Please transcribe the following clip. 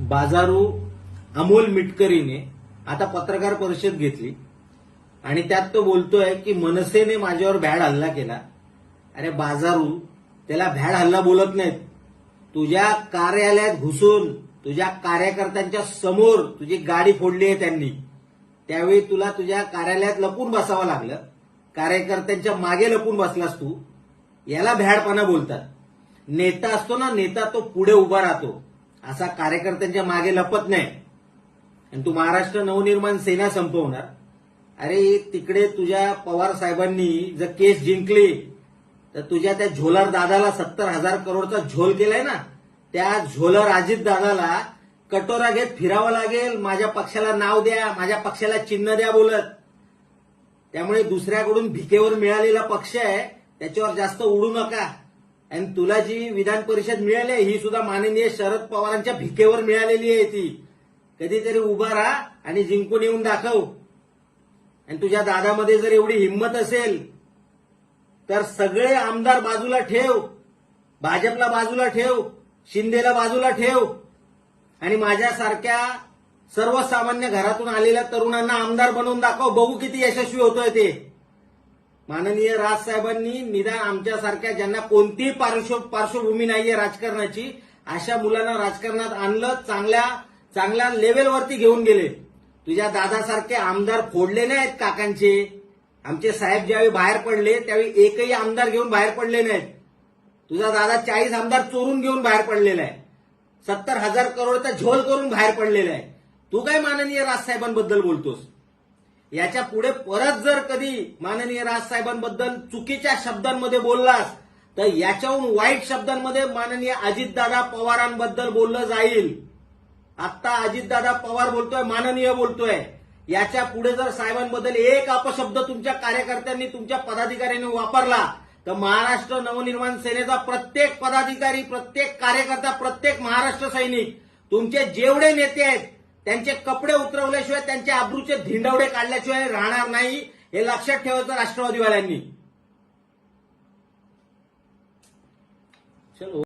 बाजारू अमोल मिटकरीने आता पत्रकार परिषद घेतली आणि त्यात तो बोलतोय की मनसेने माझ्यावर भॅड हल्ला केला. अरे बाजारू त्याला भॅड हल्ला बोलत नाहीत. तुझ्या कार्यालयात घुसून तुझ्या कार्यकर्त्यांच्या समोर तुझी गाडी फोडली आहे त्यांनी. त्यावेळी तुला तुझ्या कार्यालयात लपून बसावं लागलं. कार्यकर्त्यांच्या मागे लपून बसलास तू. याला भॅडपणा बोलतात. नेता असतो ना नेता तो पुढे उभा राहतो. असा कार्यकर्त्यांच्या मागे लपत नाही. आणि तू महाराष्ट्र नवनिर्माण सेना संपवणार. अरे तिकडे तुझ्या पवार साहेबांनी जर केस जिंकली तर तुझ्या त्या झोलर दादाला सत्तर हजार करोडचा झोल केलाय ना? त्या झोलर अजित दादाला कटोरा घेत फिरावं लागेल. माझ्या पक्षाला नाव द्या माझ्या पक्षाला चिन्ह द्या बोलत. त्यामुळे दुसऱ्याकडून भिकेवर मिळालेला पक्ष आहे त्याच्यावर जास्त उडू नका. आणि तुला जी विधान परिषद मिळाली आहे, ही सुद्धा माननीय शरद पवारांच्या भिकेवर मिळालेली आहे ती. कधीतरी उभा राहा आणि जिंकून येऊन दाखव. आणि तुझ्या दादामध्ये जर एवढी हिंमत असेल तर सगळे आमदार बाजूला ठेव. भाजपला बाजूला ठेव. शिंदेला बाजूला ठेव. आणि माझ्यासारख्या सर्वसामान्य घरातून आलेल्या तरुणांना आमदार बनवून दाखव. बघू किती यशस्वी होतोय ते. माननीय राजसाहेबांनी निदान आमच्यासारख्या ज्यांना कोणतीही पार्श्व पार्श्वभूमी नाहीये राजकारणाची अशा मुलांना राजकारणात आणलं चांगल्या चांगल्या लेवलवरती घेऊन गेले. तुझ्या दादासारखे आमदार फोडले नाहीत काकांचे. आमचे साहेब ज्यावेळी बाहेर पडले त्यावेळी एकही आमदार घेऊन बाहेर पडले नाहीत. तुझा दादा चाळीस आमदार चोरून घेऊन बाहेर पडलेला आहे. सत्तर हजार करोडचा झोल करून बाहेर पडलेला आहे. तू काय माननीय राजसाहेबांबद्दल बोलतोस? याच्यापुढे परत जर कधी माननीय राजसाहेबांबद्दल चुकीच्या शब्दांमध्ये बोललास तर याच्याहून वाईट शब्दांमध्ये माननीय अजितदादा पवारांबद्दल बोललं जाईल. आत्ता अजितदादा पवार बोलतोय माननीय बोलतोय. याच्यापुढे जर साहेबांबद्दल एक अपशब्द तुमच्या कार्यकर्त्यांनी तुमच्या पदाधिकाऱ्यांनी वापरला तर महाराष्ट्र नवनिर्माण सेनेचा प्रत्येक पदाधिकारी प्रत्येक कार्यकर्ता प्रत्येक महाराष्ट्र सैनिक तुमचे जेवढे नेते आहेत त्यांचे कपडे उतरवल्याशिवाय त्यांच्या अब्रूचे धिंडवडे काढल्याशिवाय राहणार नाही. हे लक्षात ठेवायचं राष्ट्रवादीवाल्यांनी.